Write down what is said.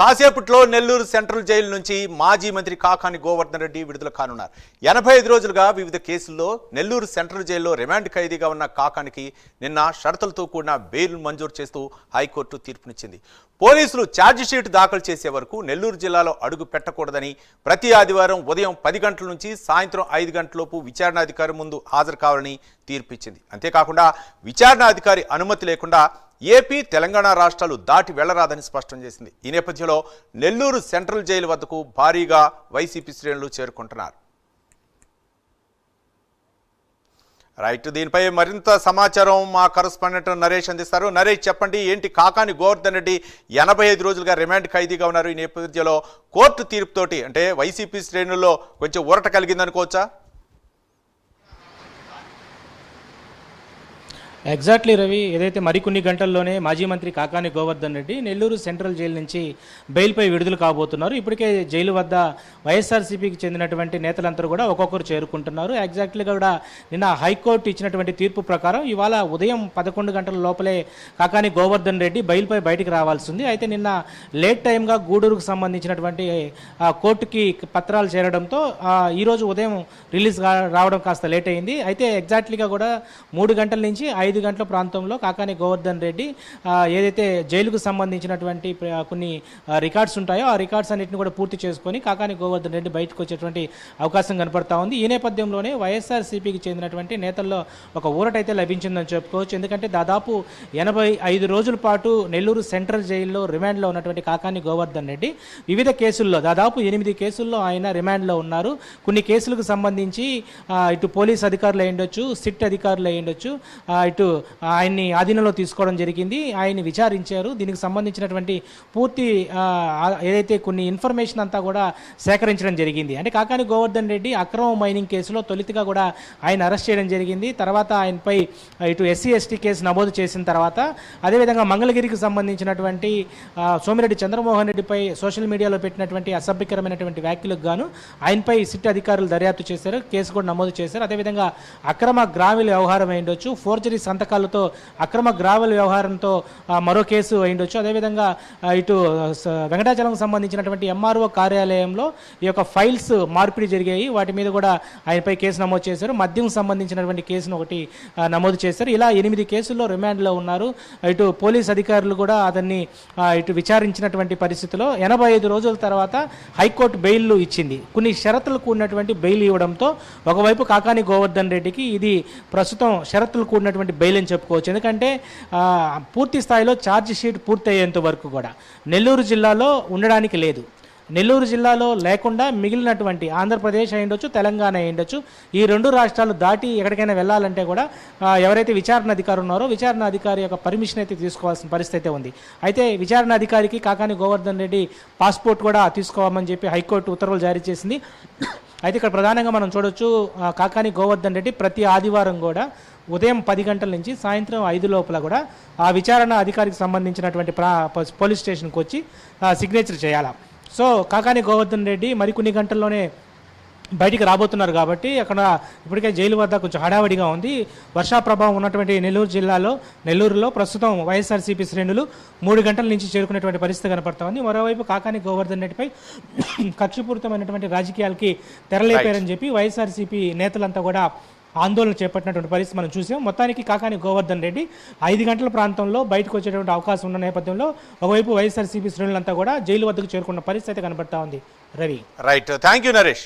కాసేపట్లో Nellore central jail నుంచి మాజీ మంత్రి కాకాని గోవర్ధన్ రెడ్డి విడుదల కానున్నారు. ఎనభై ఐదు రోజులుగా వివిధ కేసుల్లో నెల్లూరు సెంట్రల్ జైల్లో రిమాండ్ ఖైదీగా ఉన్న కాకానికి నిన్న షరతులతో కూడిన బెయిల్ మంజూరు చేస్తూ హైకోర్టు తీర్పునిచ్చింది. పోలీసులు ఛార్జిషీట్ దాఖలు చేసే వరకు నెల్లూరు జిల్లాలో అడుగు పెట్టకూడదని ప్రతి ఆదివారం ఉదయం పది గంటల నుంచి సాయంత్రం ఐదు గంటలలోపు విచారణాధికారి ముందు హాజరు కావాలని తీర్పిచ్చింది. అంతేకాకుండా విచారణాధికారి అనుమతి లేకుండా ఏపీ తెలంగాణ రాష్ట్రాలు దాటి వెళ్ళరాదని స్పష్టం చేసింది. ఈ నేపథ్యంలో నెల్లూరు సెంట్రల్ జైలు వద్దకు భారీగా వైసీపీ శ్రేణులు చేరుకుంటున్నారు. రైట్ దీనిపై మరింత సమాచారం మా కరస్పాండెంట్ నరేష్ అందిస్తారు. నరేష్ చెప్పండి ఏంటి కాకాని గోవర్ధన్ రెడ్డి ఎనభై ఐదు రోజులుగా రిమాండ్ ఖైదీగా ఉన్నారు. ఈ నేపథ్యంలో కోర్టు తీర్పుతోటి అంటే వైసీపీ శ్రేణుల్లో కొంచెం ఊరట కలిగిందనుకోవచ్చా? ఎగ్జాక్ట్లీ రవి ఏదైతే మరికొన్ని గంటల్లోనే మాజీ మంత్రి కాకాని గోవర్ధన్ రెడ్డి నెల్లూరు సెంట్రల్ జైలు నుంచి బెయిల్పై విడుదల కాబోతున్నారు. ఇప్పటికే జైలు వద్ద వైఎస్ఆర్సీపీకి చెందినటువంటి నేతలందరూ కూడా ఒక్కొక్కరు చేరుకుంటున్నారు. ఎగ్జాక్ట్లీగా కూడా నిన్న హైకోర్టు ఇచ్చినటువంటి తీర్పు ప్రకారం ఇవాళ ఉదయం పదకొండు గంటల లోపలే కాకాని గోవర్ధన్ రెడ్డి బెయిల్పై బయటికి రావాల్సి ఉంది. అయితే నిన్న లేట్ టైంగా గూడూరుకు సంబంధించినటువంటి కోర్టుకి పత్రాలు చేరడంతో ఈరోజు ఉదయం రిలీజ్ రావడం కాస్త లేట్ అయింది. అయితే ఎగ్జాక్ట్లీగా కూడా మూడు గంటల నుంచి ఐదు గంటల ప్రాంతంలో కాకాని గోవర్ధన్ రెడ్డి ఏదైతే జైలుకు సంబంధించినటువంటి కొన్ని రికార్డ్స్ ఉంటాయో ఆ రికార్డ్స్ అన్నింటిని కూడా పూర్తి చేసుకొని కాకాని గోవర్ధన్ రెడ్డి బయటకు వచ్చేటువంటి అవకాశం కనపడతా ఉంది. ఈ నేపథ్యంలోనే వైఎస్ఆర్సీపీకి చెందినటువంటి నేతల్లో ఒక ఊరటైతే లభించిందని చెప్పుకోవచ్చు. ఎందుకంటే దాదాపు ఎనభై ఐదు రోజుల పాటు నెల్లూరు సెంట్రల్ జైల్లో రిమాండ్లో ఉన్నటువంటి కాకాని గోవర్ధన్ రెడ్డి వివిధ కేసుల్లో దాదాపు ఎనిమిది కేసుల్లో ఆయన రిమాండ్లో ఉన్నారు. కొన్ని కేసులకు సంబంధించి ఇటు పోలీస్ అధికారులు అయ్యుండొచ్చు సిట్ అధికారులు అయ్యుండొచ్చు ఇటు ఆ, ఆయన్ని ఆధీనంలో తీసుకోవడం జరిగింది. ఆయన్ని విచారించారు. దీనికి సంబంధించినటువంటి పూర్తి ఏదైతే కొన్ని ఇన్ఫర్మేషన్ అంతా కూడా సేకరించడం జరిగింది. అంటే కాకాని గోవర్ధన్ రెడ్డి అక్రమ మైనింగ్ కేసులో తొలితగా కూడా ఆయన అరెస్ట్ చేయడం జరిగింది. తర్వాత ఆయనపై ఇటు ఎస్సీ ఎస్టీ కేసు నమోదు చేసిన తర్వాత అదేవిధంగా మంగళగిరికి సంబంధించినటువంటి సోమిరెడ్డి చంద్రమోహన్ రెడ్డిపై సోషల్ మీడియాలో పెట్టినటువంటి అసభ్యకరమైనటువంటి వ్యాఖ్యలకు గాను ఆయనపై సిట్ అధికారులు దర్యాప్తు చేశారు. కేసు కూడా నమోదు చేశారు. అదేవిధంగా అక్రమ గ్రామీణ వ్యవహారం అయిండొచ్చు ఫోర్జరీ సంతకాలతో అక్రమ గ్రావెల్ వ్యవహారంతో మరో కేసు అయిండొచ్చు. అదేవిధంగా ఇటు వెంకటాచలంకు సంబంధించినటువంటి ఎంఆర్ఓ కార్యాలయంలో ఈ యొక్క ఫైల్స్ మార్పిడి జరిగాయి. వాటి మీద కూడా ఆయనపై కేసు నమోదు చేశారు. మద్యం సంబంధించినటువంటి కేసును ఒకటి నమోదు చేశారు. ఇలా ఎనిమిది కేసుల్లో రిమాండ్లో ఉన్నారు. ఇటు పోలీస్ అధికారులు కూడా అతన్ని ఇటు విచారించినటువంటి పరిస్థితిలో ఎనభై ఐదు రోజుల తర్వాత హైకోర్టు బెయిల్ ఇచ్చింది. కొన్ని షరతులు కూడినటువంటి బెయిల్ ఇవ్వడంతో ఒకవైపు కాకాని గోవర్ధన్ రెడ్డికి ఇది ప్రస్తుతం షరతులు కూడినటువంటి బెయిల్ అని చెప్పుకోవచ్చు. ఎందుకంటే పూర్తి స్థాయిలో ఛార్జ్ షీట్ పూర్తి అయ్యేంత వరకు కూడా. నెల్లూరు జిల్లాలో ఉండడానికి లేదు. నెల్లూరు జిల్లాలో లేకుండా మిగిలినటువంటి ఆంధ్రప్రదేశ్ అయ్యుండొచ్చు తెలంగాణ అయ్యుండొచ్చు ఈ రెండు రాష్ట్రాలు దాటి ఎక్కడికైనా వెళ్ళాలంటే కూడా ఎవరైతే విచారణ అధికారి ఉన్నారో విచారణ అధికారి యొక్క పర్మిషన్ అయితే తీసుకోవాల్సిన పరిస్థితి అయితే ఉంది. అయితే విచారణ అధికారికి కాకాని గోవర్ధన్ రెడ్డి పాస్పోర్ట్ కూడా తీసుకోవాలని చెప్పి హైకోర్టు ఉత్తర్వులు జారీ చేసింది. అయితే ఇక్కడ ప్రధానంగా మనం చూడొచ్చు కాకాని గోవర్ధన్ రెడ్డి ప్రతి ఆదివారం కూడా ఉదయం పది గంటల నుంచి సాయంత్రం ఐదు లోపల కూడా ఆ విచారణ అధికారికి సంబంధించినటువంటి పోలీస్ స్టేషన్కి వచ్చి సిగ్నేచర్ చేయాలా. సో కాకాని గోవర్ధన్ రెడ్డి మరికొన్ని గంటల్లోనే బయటికి రాబోతున్నారు కాబట్టి అక్కడ ఇప్పటికే జైలు వద్ద కొంచెం హడావిడిగా ఉంది. వర్షా ప్రభావం ఉన్నటువంటి నెల్లూరు జిల్లాలో నెల్లూరులో ప్రస్తుతం వైఎస్ఆర్సీపీ శ్రేణులు మూడు గంటల నుంచి చేరుకునేటువంటి పరిస్థితి కనపడతా ఉంది. మరోవైపు కాకాని గోవర్ధన్ రెడ్డిపై కక్షపూరితమైనటువంటి రాజకీయాలకి తెరలేపారని చెప్పి వైఎస్ఆర్సీపీ నేతలంతా కూడా ఆందోళన చేపట్టినటువంటి పరిస్థితి మనం చూసాం. మొత్తానికి కాకాని గోవర్ధన్ రెడ్డి ఐదు గంటల ప్రాంతంలో బయటకు వచ్చేటువంటి అవకాశం ఉన్న నేపథ్యంలో ఒకవైపు వైఎస్ఆర్సీపీ శ్రేణులంతా కూడా జైలు వద్దకు చేరుకున్న పరిస్థితి కనబడతా ఉంది. Ravi. Right thank you Naresh